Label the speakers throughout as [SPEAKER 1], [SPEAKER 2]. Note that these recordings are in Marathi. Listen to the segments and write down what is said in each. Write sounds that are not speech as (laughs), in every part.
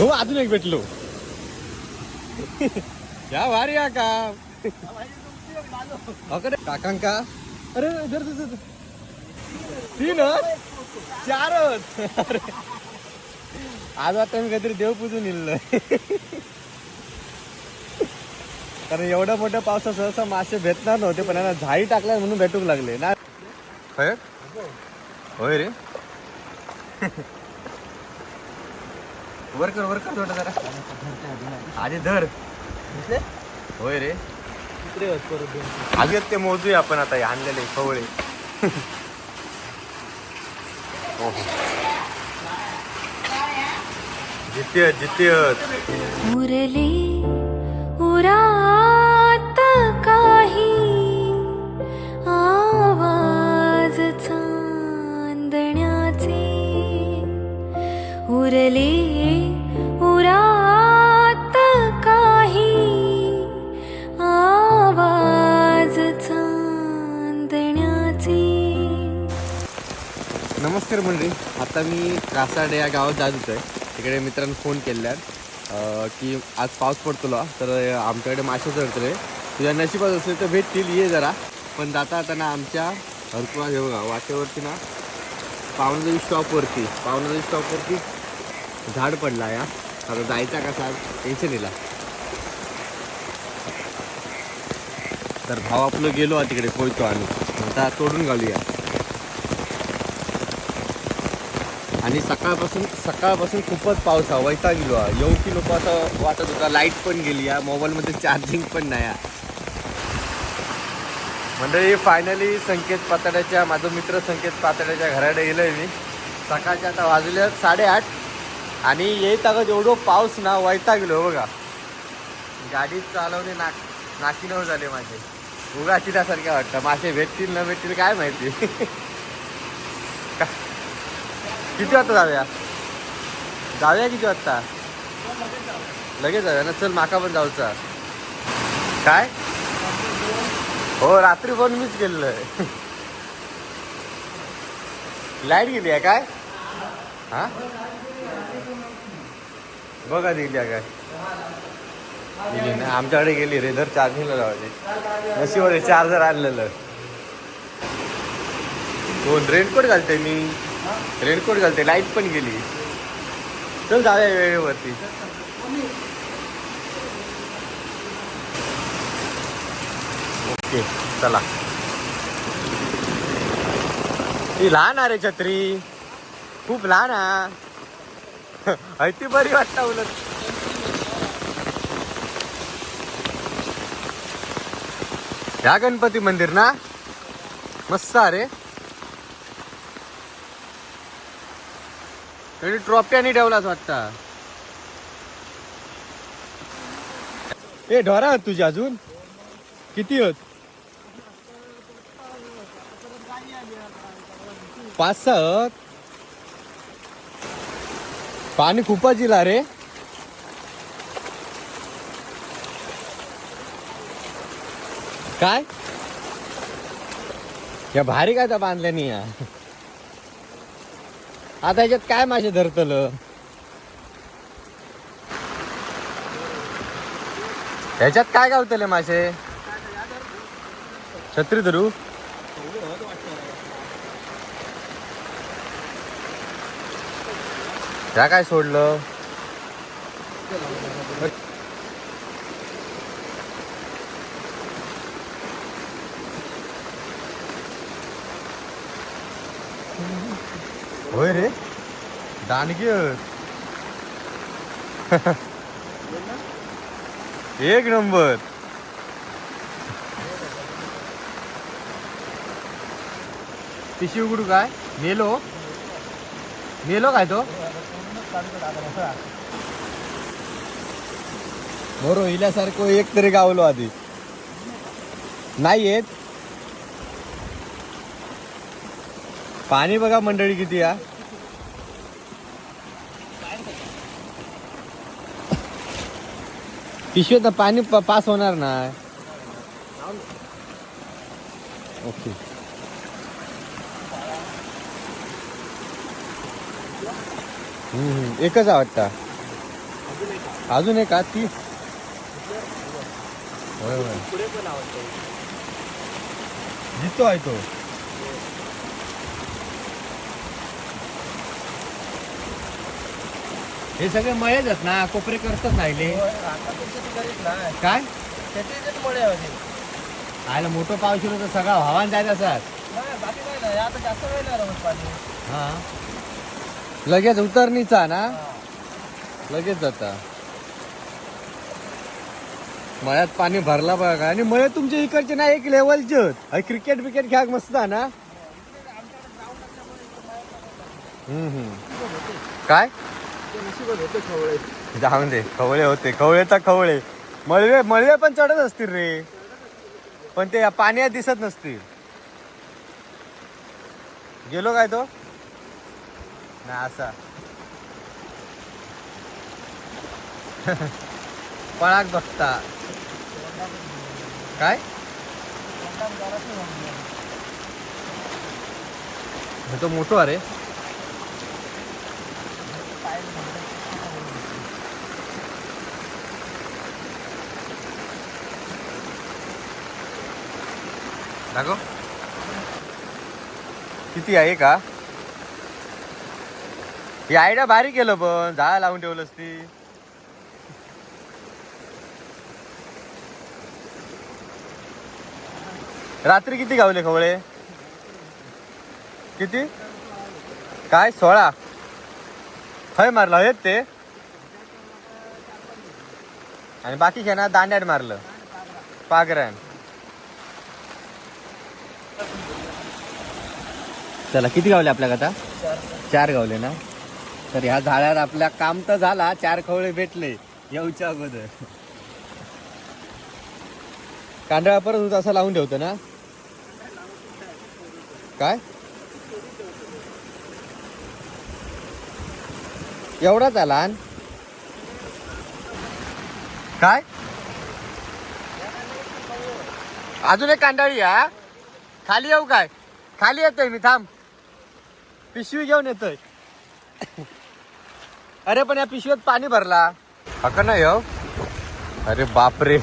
[SPEAKER 1] हो अजून एक भेटलो. या भारी या का? अकडे काकांका. अरे धर. तीन चारच अरे. आज वाटतं मी काहीतरी देव पूजून येईल कारण एवढ्या मोठ्या पावसात सहसा मासे भेटणार नव्हते पण यांना झाडी टाकल्या म्हणून भेटूक लागले. ना? होय रे. वर कर वर कर थोडं जरा. आधी धर. होय रे. आधी ते मोजूया आपण आता हे आणलेले खवळे ओहो. जितेत जितेत.
[SPEAKER 2] उरले उरात काही आवाज चांदण्याचे. उरले
[SPEAKER 1] नमस्कार मंडळी. आता मी कासाडे या गावात जात होतो आहे तिकडे मित्रांनी फोन केल्यात की आज पाऊस पडतो तर आमच्याकडे मासे चढतले. तुझ्या नशिबात असेल तर भेटतील ये जरा. पण जाता जाताना आमच्या हरकुळा हे बघा वाटेवरती ना पावनदेवी स्टॉपवरती पावनदेवी स्टॉपवरती झाड पडला या. आता जायचा कसा टेन्शन येला तर भाव आपलं गेलो आ तिकडे पोहतो आम्ही. आता तोडून घालूया. आणि सकाळपासून सकाळपासून खूपच पाऊस हा वैता गेलो हा येऊ की नको असं वाटत होता. लाइट पण गेली या मोबाईलमध्ये चार्जिंग पण नाही आहे. मंडळी फायनली संकेत पातळ्याच्या माझा मित्र संकेत पातळ्याच्या घराकडे आहे मी. सकाळच्या आता वाजले साडेआठ. आणि येत अगं एवढं पाऊस ना वैता गेलो बघा. गाडी चालवणे नाक नाकीनव झाले माझे. उगा चिरासारख्या वाटतं. मासे भेटतील न भेटतील काय माहिती? (laughs) किती वाजता जाऊया? जाऊया किती वाजता? लगेच जाऊया ना. चल माका पण जाऊचा. काय? हो रात्री पण मीच गेलोय लाइट गेली आहे काय? हा? बघा दिली आहे काय? गेली ना. आमच्याकडे गेली रे धर चार्जिंगला लावायचे. नशिवर चार्जर आणलेलं. दोन रेनकोट घालते मी. रेनकोट घालते लाइट पण गेली. चल जाऊया वेळेवरती. ओके चला. ती लहान आहे रे छत्री. खूप लहान आहे. (laughs) ती बरी वाटता उलट. ह्या गणपती मंदिर ना? मस्त अरे आणि ट्रॉफ्यानी ठेवलाच वाटता. ए ढोरा तुझे तुझी अजून? किती होत पाच सहा पाणी खूपच येईल रे. काय? या भारी काय त्या बांधल्यानी या? आता याच्यात काय मासे धरतल? ह्याच्यात काय गावतले मासे? छत्री धरू? ह्या काय सोडलं? होय रे. दानगी (laughs) एक नंबर. पिशी उघडू काय? नेलो नेलो काय तो? बरो इल्यासारखं एक तरी गावलो आधी. नाही येत पाणी बघा मंडळी किती या पिशवीत पाणी पास होणार नाही ओके. एकच आवडता अजून एक का ती. होय होय.
[SPEAKER 3] पुढे पण आवडतो
[SPEAKER 1] जितो आहे तो. हे सगळे मळेच आहेत ना कोपरे करतच राहिले काय? आयला मोठं पाऊस तर सगळा हवान जायचं असतात हा. लगेच उतरणीचा ना? लगेच जाता. मळ्यात पाणी भरला बघा. आणि मळे तुमच्या इकडचे ना एक लेवलचे क्रिकेट बिकेट खेळ मस्त आहे ना? हम्म, हम्म. काय? जाऊन दे खवळे होते खवळेचा खवळे. मळवे मळवे पण चढत असतील रे. पण ते पाण्यात दिसत नसतील. गेलो काय तो? ना असा. (laughs) पळाक बघता. काय? तो मोठो अरे दाखव. किती आहे का? हे आयडिया भारी केलं पण. झाड लावून ठेवलंस ती. रात्री किती गावले खवळे? किती? काय? सोळा. हय मारलं हेत ते. आणि बाकी ना दांड्यात मारलं. पागरान. चला किती गावले आपल्या आता चार गावले ना? तर ह्या झाडात आपल्या काम तर झाला चार खवळे भेटले येऊच्या अगोदर. कांदळा परत होत असं लावून ठेवतो ना? काय? एवढाच आला काय? अजून एक कांडाळी हा? खाली येऊ काय? खाली येतोय मी थांब. पिशवी घेऊन येतोय. अरे पण या पिशवीत पाणी भरला. हका नाही हो? अरे बापरे.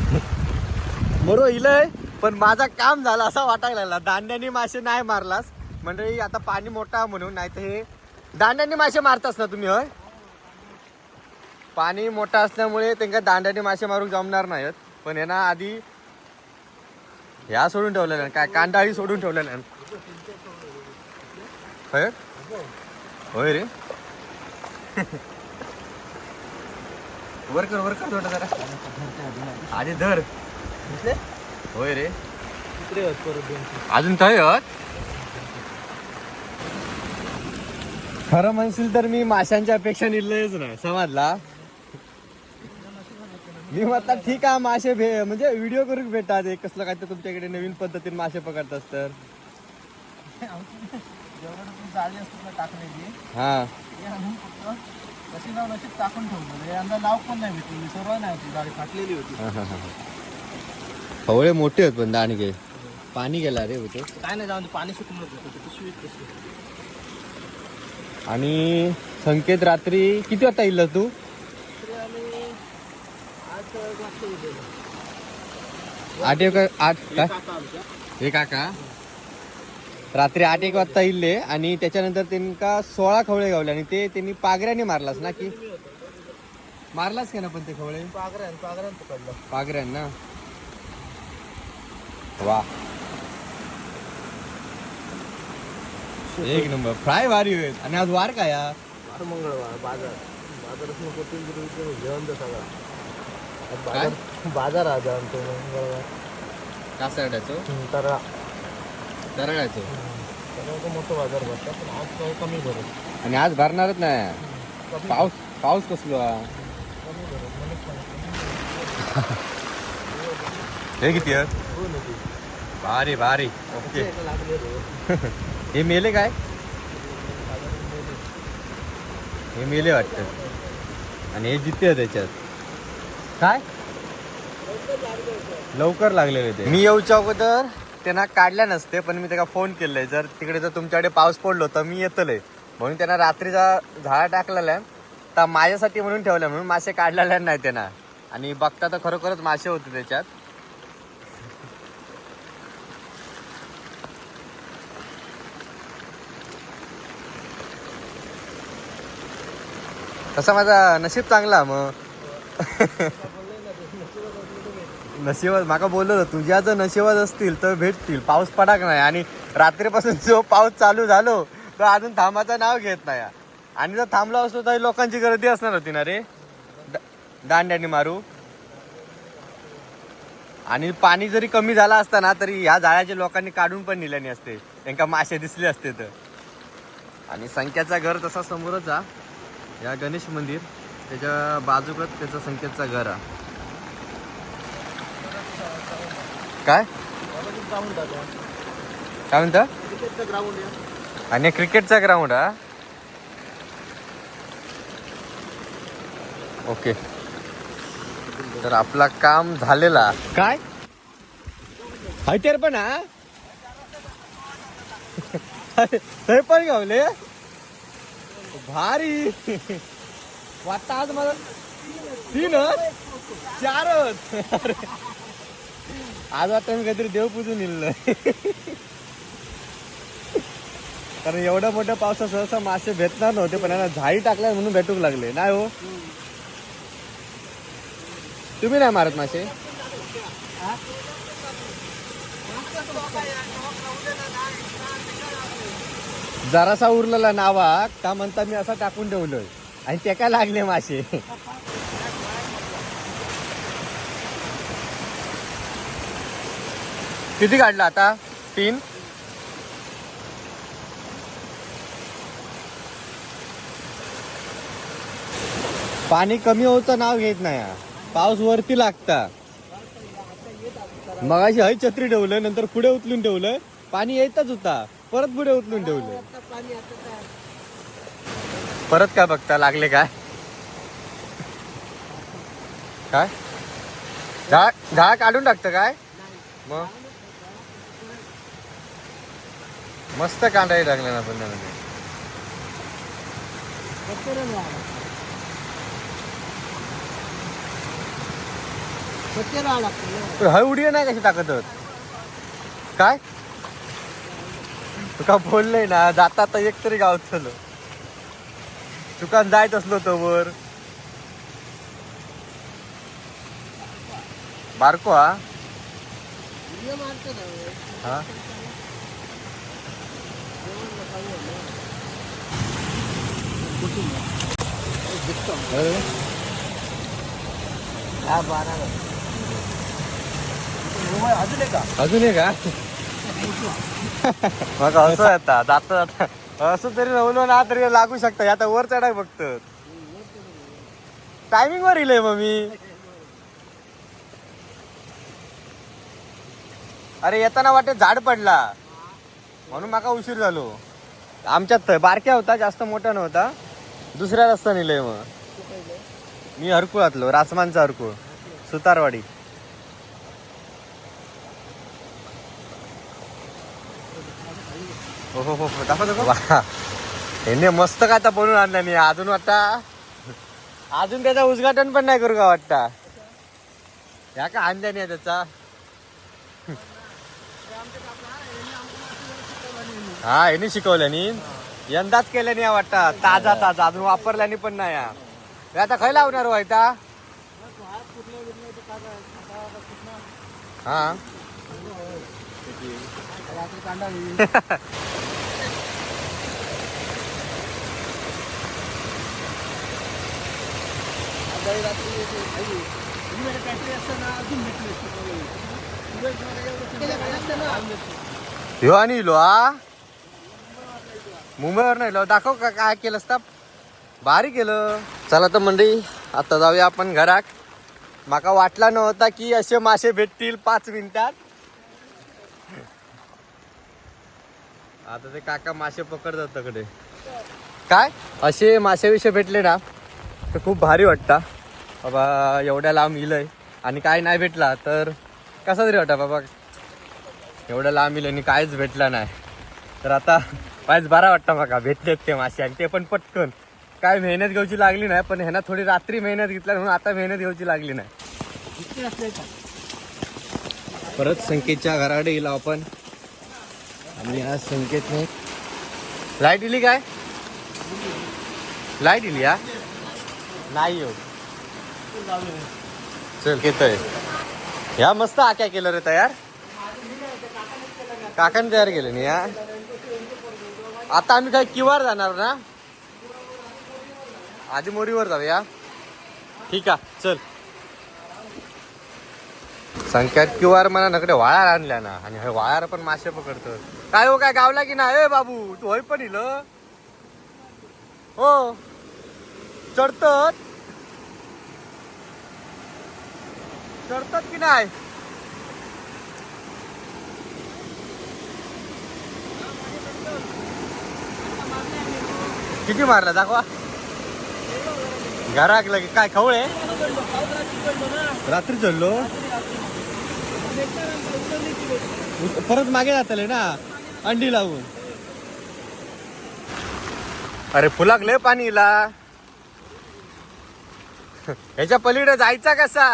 [SPEAKER 1] बरो इलय पण माझा काम झालं असा वाटायला लागला. दांड्याने मासे नाही मारलास. म्हणजे आता पाणी मोठा म्हणून नाही तर हे दांड्याने मासे मारतास ना तुम्ही होय? पाणी मोठा असल्यामुळे त्यांना दांड्याने मासे मारून जमणार नाहीत. पण हे ना आधी ह्या सोडून ठेवलेल्या काय कांडाळी सोडून ठेवलेल्या होय? होय रे. (laughs) वर कर वर कर थोडं जरा. आधी धर. होय रे. अजून थंय खरं म्हणशील तर मी माशांच्या अपेक्षा निघलंच नाही समजला? मी म्हटलं ठीक आहे मासे भे म्हणजे व्हिडिओ करून भेटतात एक. कसलं काय तर तुमच्याकडे नवीन पद्धतीने मासे पकडतात तर
[SPEAKER 3] जेवढं तुम्ही जाळी असतो ना टाकण्याची
[SPEAKER 1] हा.
[SPEAKER 3] आणून फक्त कशी नाव नशीब टाकून ठेवलं यंदा नाव पण नाही भेटली सर्व नाही होती जाळी फाटलेली होती.
[SPEAKER 1] खवळे मोठे आहेत पण दाणगे पाणी गेला रे होते.
[SPEAKER 3] काय नाही जाऊन पाणी होतं
[SPEAKER 1] आणि संकेत रात्री किती वाजता येईल तू
[SPEAKER 3] तरी आम्ही आज वाजता उठलेलो.
[SPEAKER 1] आठ एक आठ काय हे काका रात्री आठ एक वाजता इल्ले आणि त्याच्यानंतर त्यांका सोळा खवळे गावले आणि ते त्यांनी पागऱ्याने मारलास ना की? मारलास का ना पण ते खवळे?
[SPEAKER 3] पागऱ्यान पागऱ्यान पकडलं.
[SPEAKER 1] पागऱ्यांना वा एक नंबर. फ्राय भारी होईल आणि आज वार काय
[SPEAKER 3] मंगळवार बाजार. बाजारात जेवण सगळा
[SPEAKER 1] काय?
[SPEAKER 3] बाजार बाजार आज आमचं तर
[SPEAKER 1] दरडायचं
[SPEAKER 3] सगळ्याचं मोठं बाजार भरतात पण आज काही कमी भरत
[SPEAKER 1] आणि आज भरणारच नाही.
[SPEAKER 3] कमी
[SPEAKER 1] पाऊस पाऊस कसलो? हा
[SPEAKER 3] कमी भरत म्हणून सांगतो. (laughs)
[SPEAKER 1] हे किती आहे
[SPEAKER 3] हो ना ती.
[SPEAKER 1] भारी भारी. ओके.
[SPEAKER 3] ते लागले रे. (laughs)
[SPEAKER 1] हे मेले काय. हे मेले वाटतं. आणि हे जिते त्याच्यात काय? लवकर लागलेले ते. मी येऊच्या अगोदर त्यांना काढल्या नसते पण मी त्याला फोन केलाय. जर तिकडे जर तुमच्याकडे पाऊस पडलो तर मी येतलय म्हणून त्यांना रात्रीचा झाडा टाकलेला आहे. माझ्यासाठी म्हणून ठेवलं म्हणून मासे काढलेले नाही त्यांना. आणि बघता तर खरोखरच मासे होते त्याच्यात. तसा माझा नशीब चांगला मग. नशिबात माका बोललो तुझ्या जर नशिबात असतील तर भेटतील पाऊस पडाक नाही. आणि रात्रीपासून (laughs) जो पाऊस चालू झालो तो अजून थांबाचं नाव घेत नाही. आणि जर थांबला असतो तर लोकांची गर्दी असणार होती ना रे? दांड्याने मारू. आणि पाणी जरी कमी झाला असता ना तरी ह्या जाळ्याच्या लोकांनी काढून पण नेल्याने असते. त्यांना मासे दिसले असते तर. आणि संख्याचा घर तसा समोरच हा. या गणेश मंदिर. त्याच्या बाजूकच त्याचं संकेतचा घर आहे. काय? काय म्हणतं? आणि क्रिकेटचा ग्राउंड हा? ओके. तर आपला काम झालेला. काय? हायतेर पण हा? (laughs) ते पण गावले? भारी. (laughs) वाटतं आज मला तीनच? चारच. आज वाटतं मी काहीतरी देव पूजून येईल कारण एवढ्या मोठ्या पावसात सहसा मासे भेटणार नव्हते पण यांना झाडी टाकल्या म्हणून भेटूक लागले. नाही हो? तुम्ही नाही मारत मासे? जरासा उरलेला नावा का म्हणता मी असा टाकून ठेवलोय. आणि ते काय लागले मासे? किती काढला आता? तीन? पाणी कमी होतं नाव घेत नाही. हा. पाऊस वरती लागता. मगाशी हय छत्री ठेवलं नंतर पुढे उचलून ठेवलं. पाणी येतच होता. परत पुढे उचलून ठेवलं. परत काय बघता? लागले काय? काय? झाड झाड काढून टाकतं काय? मग? मस्त कांदा टाकले ना पण त्यामध्ये. हळ उडी नाही कशी टाकत होत? काय? तुका बोललंय ना? जाता आता एक तरी गाव तुका जायत असलो तो वर. बारको हा?
[SPEAKER 3] अजून एक का
[SPEAKER 1] अजून एक का? मग असं आता जाता जाता. असं तरी रवलो ना तरी लागू शकता. आता वर चढाय फक्त. टायमिंग वर येईल मग मी अरे येताना वाटे झाड पडला. म्हणून माका उशीर झालो. आमच्यात बारक्या होता जास्त मोठा नव्हता. दुसऱ्या रस्ता नेलंय मग. मी हरकुळातलो रासमानचा हरकुळ सुतारवाडी. हो हो हो दाखव दाखव. मस्त काय आता बनवून आणलं नाही अजून वाटता अजून त्याचा उद्घाटन पण नाही करू का वाटता? या का आणल्या नाही त्याचा? हा यांनी शिकवल्यानी यंदाच केल्यानी या वाटता. ताजा ताजा. अजून वापरल्यानी पण नाही. हा. हे आता खय लावणार हो. (laughs) (laughs) हा
[SPEAKER 3] रात्री कांदा
[SPEAKER 1] ह्यो आणि इलो हा? मुंबईवर नाही दाखव का काय केलं असता भारी केलं. चला तर मंडळी आता जाऊया आपण घरात. माका वाटला नव्हता की असे मासे भेटतील पाच मिनिटात. आता ते काका मासे पकडतात तकडे काय? असे मासेविषयी भेटले ना तर खूप भारी वाटता. बाबा एवढ्या लांब इलंय. आणि काय नाही भेटला तर कसा तरी वाटा बाबा. एवढं लांब इलं आणि काहीच भेटला नाही. तर आता पायच बरा वाटतं माका भेटलेत ते मासे आणि ते पण पटकन. काय मेहनत घ्यायची लागली नाही पण ह्यांना थोडी रात्री मेहनत घेतल्या म्हणून आता मेहनत घ्यायची लागली नाही. परत संकेतच्या घराकडे गेलो आपण. आणि आज संकेतने लाइट इली काय? लाइट इली हा? नाही हो. चल येतोय ह्या मस्त आक्या केलं रे तयार. काकाने तयार केलं नाही या आता आम्ही काय किवार जाणार ना? आधी मोरीवर जाऊया. ठीक आहे चल. संख्यात किवार म्हणा नकडे वाळार आणल्या ना. आणि हे वाळार पण मासे पकडतो काय हो काय गावला की ना ए बाबू तू होय पण इल हो. चढत चढतात की नाही? किती मारला? दाखवा. घराक लगे काय खवळे? रात्री चढलो परत मागे जातले ना अंडी लावून. अरे फुलाक लय पाणीला. (laughs) ह्याच्या पलीकडे जायचा कसा?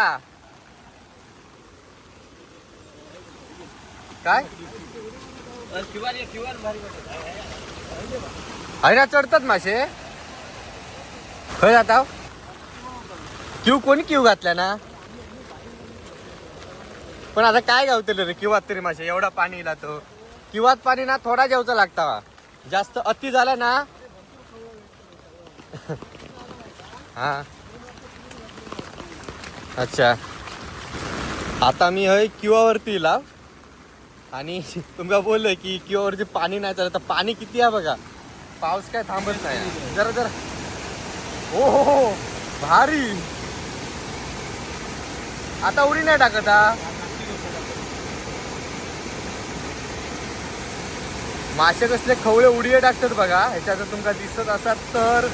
[SPEAKER 1] काय? ना चढतात मासे? खय जाता क्यू कोणी क्यू घातल्या ना? पण आता काय गावतले रे किंवात तरी मासे? एवढा पाणी इला तो. किंवात पाणी ना थोडा जेवचा लागता वा. जास्त अति झाला ना? हा. अच्छा. आता मी हय किवावरती इला. आणि तुमका बोललोय की किवावरती पाणी नाही चालत तर पाणी किती आहे बघा? पाऊस काय थांबत नाही. जरा जरा. हो हो हो. भारी. आता उडी नाही टाकत हा? मासे कसले खवळे उडीये टाकतात बघा. ह्याच्यात जर तुमका दिसत असतात तर.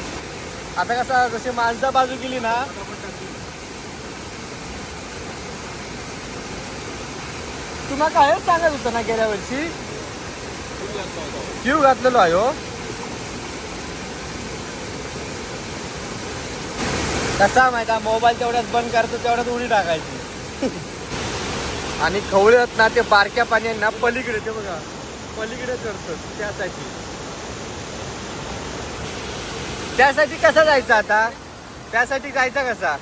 [SPEAKER 1] आता कसा जशी माणसा बाजू गेली ना तुम्हाला काय सांगत होतं ना गेल्या वर्षी? क्यू घातलेलो आहे हो. कसा माहिती मोबाईल तेवढ्याच बंद करतो तेवढ्यात उडी टाकायची. (laughs) आणि खवळे ना ते बारक्या पाण्याने ना पलीकडे ते बघा. पलीकडे करतो त्यासाठी. त्यासाठी कसा जायचा आता? त्यासाठी जायचा कसा?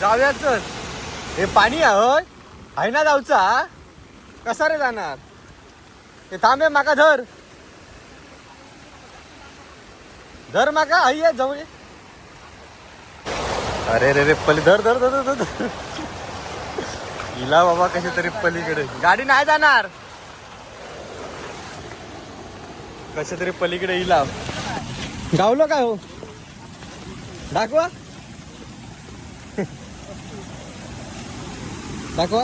[SPEAKER 1] जाऊयाच हे पाणी आहे आहे ना जाऊचा कसा रे जाणार? ते थांबे माका धर. धर माका आई आहे जाऊ ये. अरे रे रे पली धर धर धर धर हिला बाबा कशा तरी पलीकडे. गाडी नाही जाणार. कशा तरी पलीकडे हिला गावलो काय हो? दाखवा. दाखवा.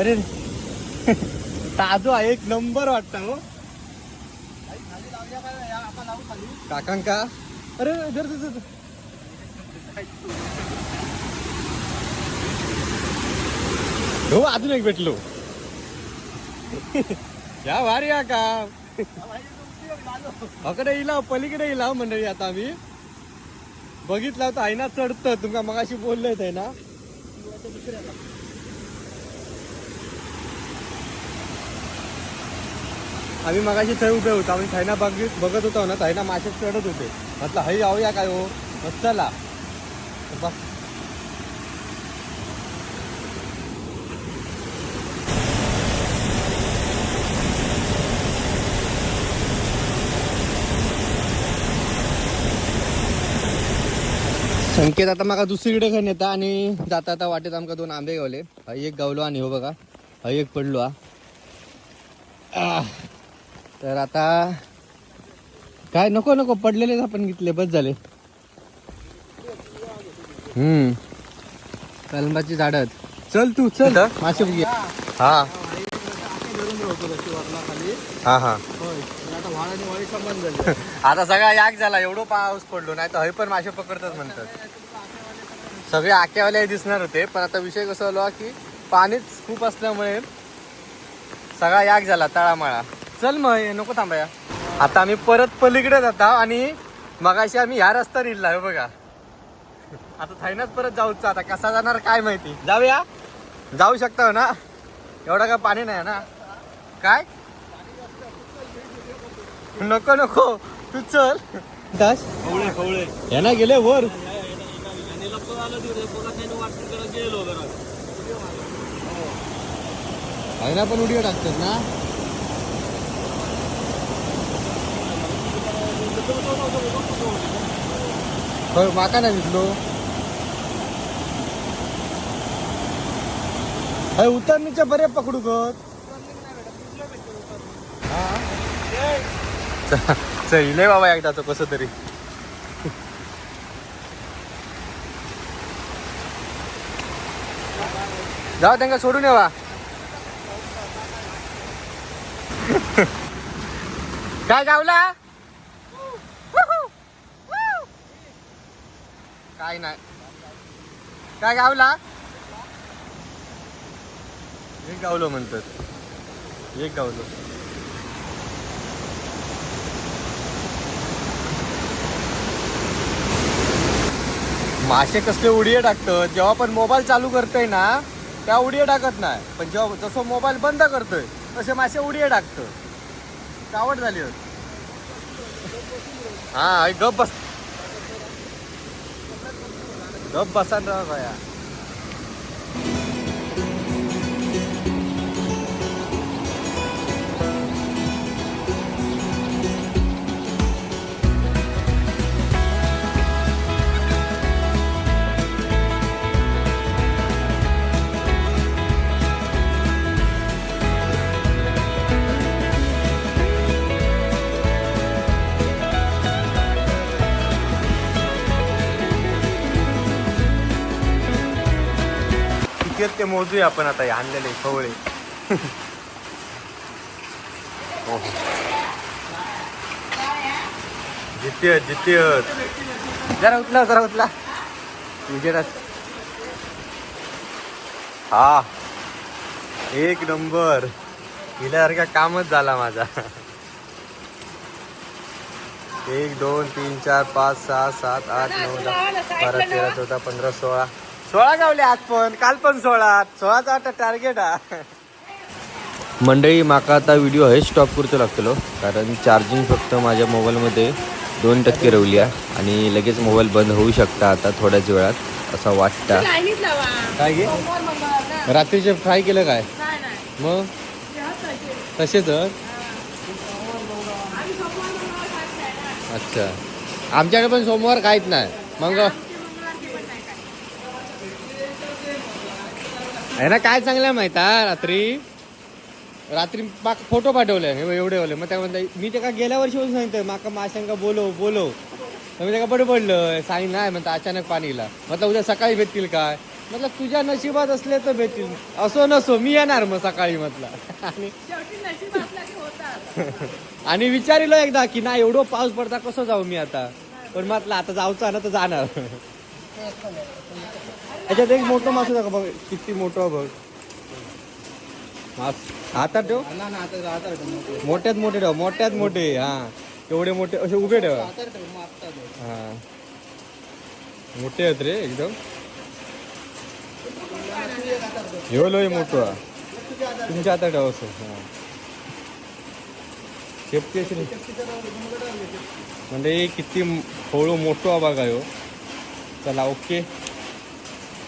[SPEAKER 1] अरे (laughs) ताजो आहे एक नंबर वाटता हो. काकांका. अरे जर हो अजून एक भेटलो. (laughs) या भारी या का? अकडे येईल पलीकडे येईल मंडळी आता आम्ही. बघितला तर आहे ना चढतं. तुमका मगाशी बोललंय आहे दुसऱ्याला आम्ही मगाशी थंय उभे होतो. आम्ही थायना बघित बघत होतो ना थायना मासे चढत होते. म्हटलं हई जाऊया काय हो? चला. बस. संकेत आता माका दुसरीकडे घेऊन येता आणि जाता आता वाटेत आमका दोन आंबे गावले हई एक गावलो आणि हो बघा. हई एक पडलो हा. तर आता काय नको नको पडलेलेच आपण घेतले बस झाले. हम्म. कलंबाची झाड चल तू चल. मासे हा. हा हा
[SPEAKER 3] होय (laughs) आता
[SPEAKER 1] सगळा याक झाला एवढं पाऊस पडलो नाही तर हय पण मासे पकडतात म्हणतात. सगळे आक्यावाले दिसणार होते पण आता विषय कसा आलो की पाणीच खूप असल्यामुळे सगळा याक झाला तळामाळा. चल मग हे नको थांबाया आता आम्ही परत पलीकडे जाता आणि मगाशी आम्ही ह्या रस्ता निघला बघा. आता थायनाच परत जाऊच आता कसा जाणार काय माहिती. जाऊया? जाऊ शकता हो ना? एवढा काय पाणी नाही ना? काय? नको नको. तू चल. दास.
[SPEAKER 3] कवळे कवळे
[SPEAKER 1] यांना गेले वर. ना पण उडी टाकतात ना? होय माका नाही दिसलो. अरे उतरणीच्या बरे पकडू गत चहिले बाबा एकदाच कसं तरी. जाऊ त्यांना सोडून येवा. काय गावला? काय नाही. काय गावला? एक गावलो म्हणतात. एक गावलो. मासे कसले उडीये टाकतं जेव्हा पण मोबाईल चालू करतोय ना त्या उडी टाकत नाही. पण जेव्हा जसं मोबाईल बंद करतोय तसे मासे उडिये टाकतं कावड झाली होती. हा गप बस. गप बसा राहा ते मोजूया आपण आता हे आणलेले खवळे हो. जिते आहेत जिते आहेत जरा उतला जरा उतला विजयराज. हा. एक नंबर. हिल्यासारखा कामच झाला माझा. एक दोन तीन चार पाच सहा सात आठ नऊ दहा. बारा तेरा चौदा पंधरा सोळा. सोळा गावले आज पण काल पण सोळा. सोळाचा आता टार्गेट हा मंडळी माका आता व्हिडिओ हे स्टॉप करतो लागतलो कारण चार्जिंग फक्त माझ्या मोबाईलमध्ये दोन टक्के रवली आहे आणि लगेच मोबाईल बंद होऊ शकता आता थोड्याच वेळात असं वाटतं. काय घे रात्रीचे फ्राय केलं काय? मग? तसेच अच्छा. आमच्याकडे पण सोमवार काहीच नाही. मग आहे ना काय चांगलं माहीत आहे रात्री. रात्री माक फोटो पाठवले हे एवढे ओले मग त्या म्हणता मी त्याला गेल्या वर्षी होऊन सांगितलं माका माशांका बोलव बोलव. तर मी त्याला बडबडलं सांग नाही म्हणता अचानक पाणीला. म्हटलं उद्या सकाळी भेटतील काय? म्हटलं तुझ्या नशिबात असले तर भेटतील. असो नसो मी येणार मग सकाळी म्हटलं. आणि (laughs) आणि विचारिलं एकदा की नाही एवढं पाऊस पडता कसं जाऊ मी आता? पण म्हटलं आता जाऊचं ना तर जाणार. (laughs) (laughs) याच्यात एक मोठं मासू दाखव बघ किती मोठं बघ. हातात ठेव.
[SPEAKER 3] आता
[SPEAKER 1] मोठ्यात मोठे ठेव मोठ्यात मोठे हा. एवढे मोठे असे उभे ठेवा. हा. मोठे आहेत रे एकदम. ह्यो लोय मोठं. तुमच्या हातात ठेवा असं हा. शेपटी अशी. म्हणजे किती हळू मोठं बघा ह्यो चला ओके.